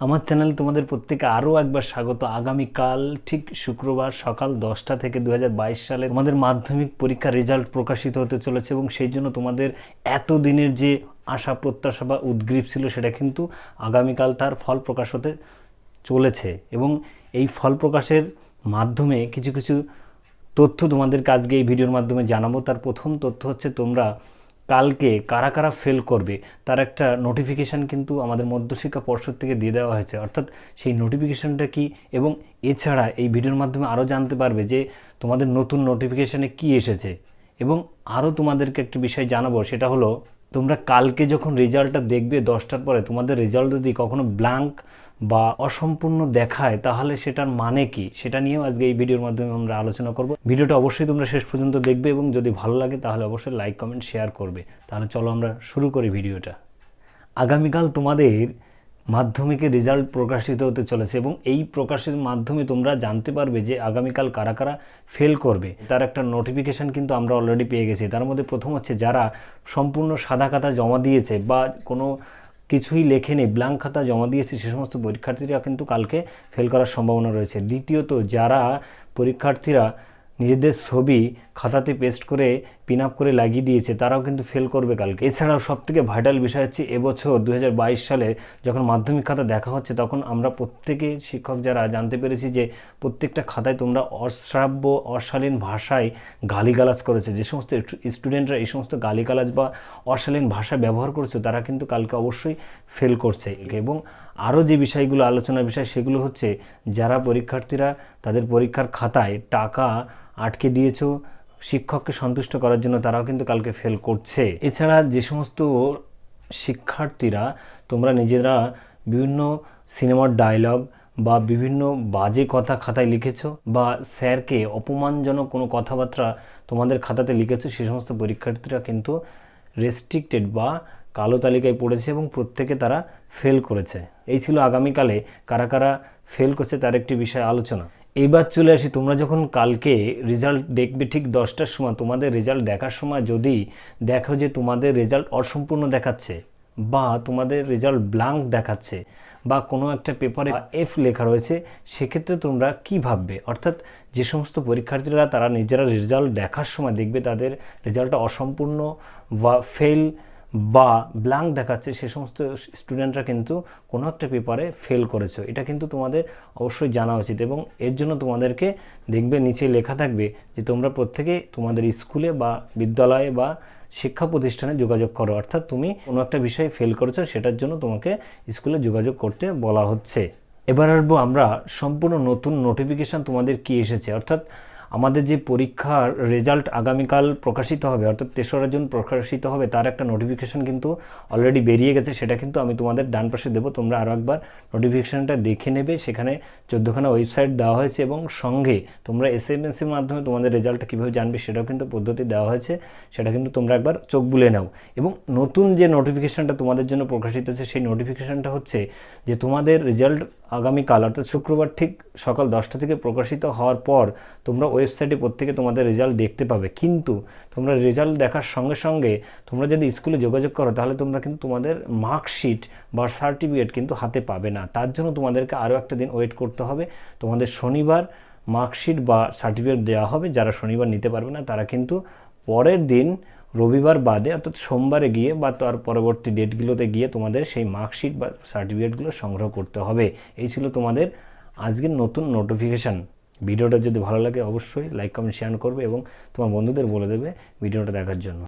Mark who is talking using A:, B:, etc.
A: আমার চ্যানেল তোমাদের প্রত্যেকে আরও একবার স্বাগত। আগামীকাল ঠিক শুক্রবার সকাল দশটা থেকে দু হাজার বাইশ সালে তোমাদের মাধ্যমিক পরীক্ষার রেজাল্ট প্রকাশিত হতে চলেছে এবং সেই জন্য তোমাদের এত দিনের যে আশা, প্রত্যাশা বা উদ্গ্রীব ছিল সেটা কিন্তু আগামীকাল তার ফল প্রকাশ হতে চলেছে এবং এই ফল প্রকাশের মাধ্যমে কিছু কিছু তথ্য তোমাদেরকে আজকে এই ভিডিওর মাধ্যমে জানাব। তার প্রথম তথ্য হচ্ছে তোমরা কালকে কারা কারা ফেল করবে, তার একটা নোটিফিকেশান কিন্তু আমাদের মধ্যশিক্ষা পর্ষদ থেকে দিয়ে দেওয়া হয়েছে। অর্থাৎ সেই নোটিফিকেশানটা কি? এবং এছাড়া এই ভিডিওর মাধ্যমে আরও জানতে পারবে যে তোমাদের নতুন নোটিফিকেশানে কি এসেছে। এবং আরও তোমাদেরকে একটি বিষয় জানাব, সেটা হলো তোমরা কালকে যখন রেজাল্টটা দেখবে দশটার পরে, তোমাদের রেজাল্ট যদি কখনো ব্ল্যাঙ্ক বা অসম্পূর্ণ দেখায়, তাহলে সেটার মানে কি? সেটা নিয়েও আজকে এই ভিডিওর মাধ্যমে আমরা আলোচনা করব। ভিডিওটা অবশ্যই তোমরা শেষ পর্যন্ত দেখবে এবং যদি ভালো লাগে, তাহলে অবশ্যই লাইক, কমেন্ট, শেয়ার করবে। তাহলে চলো আমরা শুরু করি ভিডিওটা। আগামীকাল তোমাদের মাধ্যমিকের রেজাল্ট প্রকাশিত হতে চলেছে এবং এই প্রকাশের মাধ্যমে তোমরা জানতে পারবে যে আগামীকাল কারা কারা ফেল করবে। তার একটা নোটিফিকেশান কিন্তু আমরা অলরেডি পেয়ে গেছি। তার মধ্যে প্রথম হচ্ছে যারা সম্পূর্ণ সাদা খাতা জমা দিয়েছে বা কোনো কিছুই লেখেনি ব্ল্যাঙ্ক খাতা জমা দিয়েছে, সে সমস্ত পরীক্ষার্থীরা কিন্তু কালকে ফেল করার সম্ভাবনা রয়েছে। দ্বিতীয়ত, যারা পরীক্ষার্থীরা নিজেদের ছবি খাতাতে পেস্ট করে পিন আপ করে লাগিয়ে দিয়েছে, তারাও কিন্তু ফেল করবে কালকে। এছাড়াও সবথেকে ভাইটাল বিষয় হচ্ছে, এবছর দু হাজার বাইশ সালে যখন মাধ্যমিক খাতা দেখা হচ্ছে, তখন আমরা প্রত্যেকে শিক্ষক যারা জানতে পেরেছি যে প্রত্যেকটা খাতায় তোমরা অশ্রাব্য, অশালীন ভাষায় গালিগালাজ করেছে। যে সমস্ত স্টুডেন্টরা এই সমস্ত গালিগালাজ বা অশালীন ভাষা ব্যবহার করছে, তারা কিন্তু কালকে অবশ্যই ফেল করছে। এবং আরও যে বিষয়গুলো আলোচনার বিষয়, সেগুলো হচ্ছে, যারা পরীক্ষার্থীরা তাদের পরীক্ষার খাতায় টাকা আটকে দিয়েছ শিক্ষককে সন্তুষ্ট করার জন্য তারাও কিন্তু কালকে ফেল করছে। এছাড়া যে সমস্ত শিক্ষার্থীরা, তোমরা নিজেরা বিভিন্ন সিনেমার ডায়লগ বা বিভিন্ন বাজে কথা খাতায় লিখেছো বা স্যারকে অপমানজনক কোনো কথাবার্তা তোমাদের খাতাতে লিখেছো, সে সমস্ত পরীক্ষার্থীরা কিন্তু রেস্ট্রিক্টেড বা কালো তালিকায় পড়েছে এবং প্রত্যেকে তারা ফেল করেছে। এই ছিল আগামীকালে কারা কারা ফেল করছে তার একটি বিষয় আলোচনা। এইবার চলে আসি, তোমরা যখন কালকে রেজাল্ট দেখবে ঠিক দশটার সময়, তোমাদের রেজাল্ট দেখার সময় যদি দেখো যে তোমাদের রেজাল্ট অসম্পূর্ণ দেখাচ্ছে বা তোমাদের রেজাল্ট ব্ল্যাঙ্ক দেখাচ্ছে বা কোনো একটা পেপারে এফ লেখা রয়েছে, সেক্ষেত্রে তোমরা কি ভাববে? অর্থাৎ যে সমস্ত পরীক্ষার্থীরা তারা নিজেরা রেজাল্ট দেখার সময় দেখবে তাদের রেজাল্টটা অসম্পূর্ণ বা ফেল বা ব্ল্যাঙ্ক দেখাচ্ছে, সে সমস্ত স্টুডেন্টরা কিন্তু কোনো একটা পেপারে ফেল করেছ। এটা কিন্তু তোমাদের অবশ্যই জানা উচিত এবং এর জন্য তোমাদেরকে দেখবে, নিচে লেখা থাকবে যে তোমরা প্রত্যেকে তোমাদের স্কুলে বা বিদ্যালয়ে বা শিক্ষা প্রতিষ্ঠানে যোগাযোগ করো। অর্থাৎ তুমি কোনো একটা বিষয়ে ফেল করেছ, সেটার জন্য তোমাকে স্কুলে যোগাযোগ করতে বলা হচ্ছে। এবার আসব আমরা সম্পূর্ণ নতুন নোটিফিকেশান তোমাদের কি এসেছে। অর্থাৎ আমাদের যে পরীক্ষার রেজাল্ট আগামীকাল প্রকাশিত হবে, অর্থাৎ তেসরা জুন প্রকাশিত হবে, তার একটা নোটিফিকেশান কিন্তু অলরেডি বেরিয়ে গেছে, সেটা কিন্তু আমি তোমাদের ডান পাশে দেবো। তোমরা আরও একবার নোটিফিকেশানটা দেখে নেবে। সেখানে চোদ্দোখানা ওয়েবসাইট দেওয়া হয়েছে এবং সঙ্গে তোমরা এস এম এসের মাধ্যমে তোমাদের রেজাল্টটা কীভাবে জানবে সেটাও কিন্তু পদ্ধতি দেওয়া হয়েছে, সেটা কিন্তু তোমরা একবার চোখ বুলে নাও। এবং নতুন যে নোটিফিকেশানটা তোমাদের জন্য প্রকাশিত হচ্ছে সেই নোটিফিকেশানটা হচ্ছে যে তোমাদের রেজাল্ট আগামীকাল, অর্থাৎ শুক্রবার ঠিক সকাল দশটা থেকে প্রকাশিত হওয়ার পর তোমরা ওয়েবসাইটে প্রত্যেকে তোমাদের রেজাল্ট দেখতে পাবে। কিন্তু তোমরা রেজাল্ট দেখার সঙ্গে সঙ্গে তোমরা যদি স্কুলে যোগাযোগ করো, তাহলে তোমরা কিন্তু তোমাদের মার্কশিট বা সার্টিফিকেট কিন্তু হাতে পাবে না। তার জন্য তোমাদেরকে আরও একটা দিন ওয়েট করতে হবে। তোমাদের শনিবার মার্কশিট বা সার্টিফিকেট দেওয়া হবে। যারা শনিবার নিতে পারবে না, তারা কিন্তু পরের দিন রবিবার বাদে, অর্থাৎ সোমবারে গিয়ে বা তার পরবর্তী ডেটগুলোতে গিয়ে তোমাদের সেই মার্কশিট বা সার্টিফিকেটগুলো সংগ্রহ করতে হবে। এই ছিল তোমাদের আজকের নতুন নোটিফিকেশান ভিডিওটা যদি ভালো লাগে অবশ্যই লাইক কমেন্ট শেয়ার করবে এবং তোমার বন্ধুদের বলে দেবে ভিডিওটা দেখার জন্য।